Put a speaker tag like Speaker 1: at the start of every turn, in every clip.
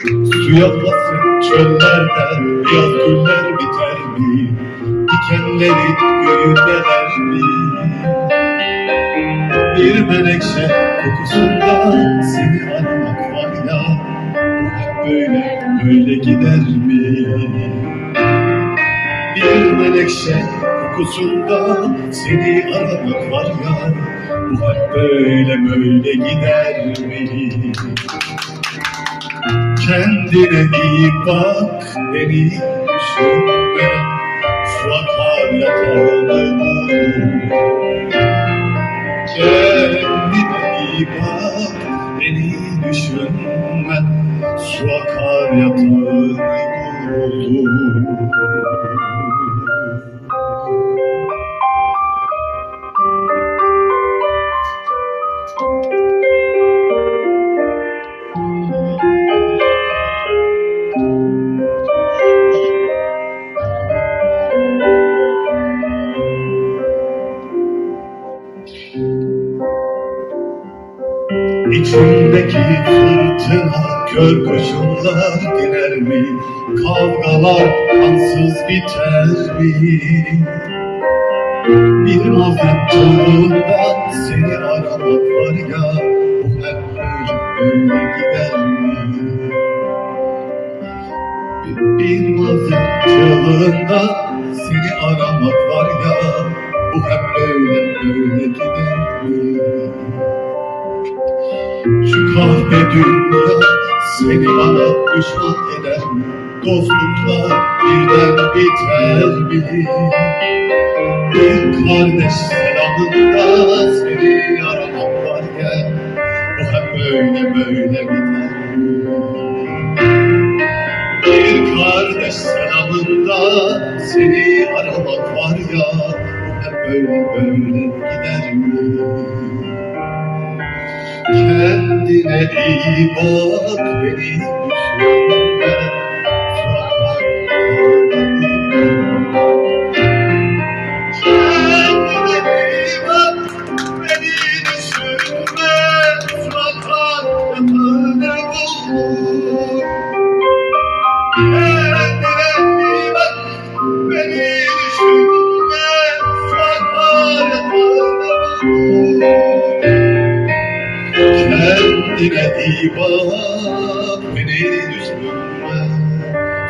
Speaker 1: Su yakmasın çöllerden Beyaz güller biter mi? Dikenleri göğündeler mi? Bir menekşe kokusunda Seni aramak var ya Bu hep böyle böyle gider mi? Bir menekşe kokusunda Seni aramak var ya Bu hep böyle böyle gider mi? Kendine iyi bak, beni düşünme. Şu akar yatağını Kendine iyi bak, beni düşünme. Şu akar yatağını İçimdeki fırtına kör kurşunlar diner mi? Kavgalar kansız biter mi? Bir mazlum çığlığında seni aramak var ya Bu hep böyle böyle gider mi? Bir, bir mazlum çığlığında seni aramak var ya Bu hep Şu kahve dünya seni bana düşman eder mi? Dostluklar birden biter mi? Bir kardeş selamında seni aramak var ya Bu hep böyle böyle biter? Bir kardeş selamında seni aramak var ya Bu hep böyle böyle gider mi? Kendine iyi bak Kendine iyi bak, beni düşünme.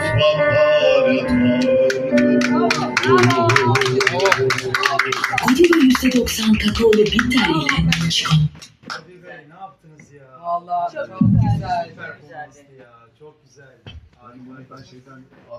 Speaker 1: Sabahlar yatağını
Speaker 2: Godiva %90 kakaolu bitter ile çikolata.
Speaker 3: Hadi Bey ne yaptınız ya?
Speaker 4: Vallahi çok,
Speaker 3: Süper
Speaker 4: güzel.
Speaker 3: performanstı ya. Çok güzel. Harika.
Speaker 1: Ben şeyden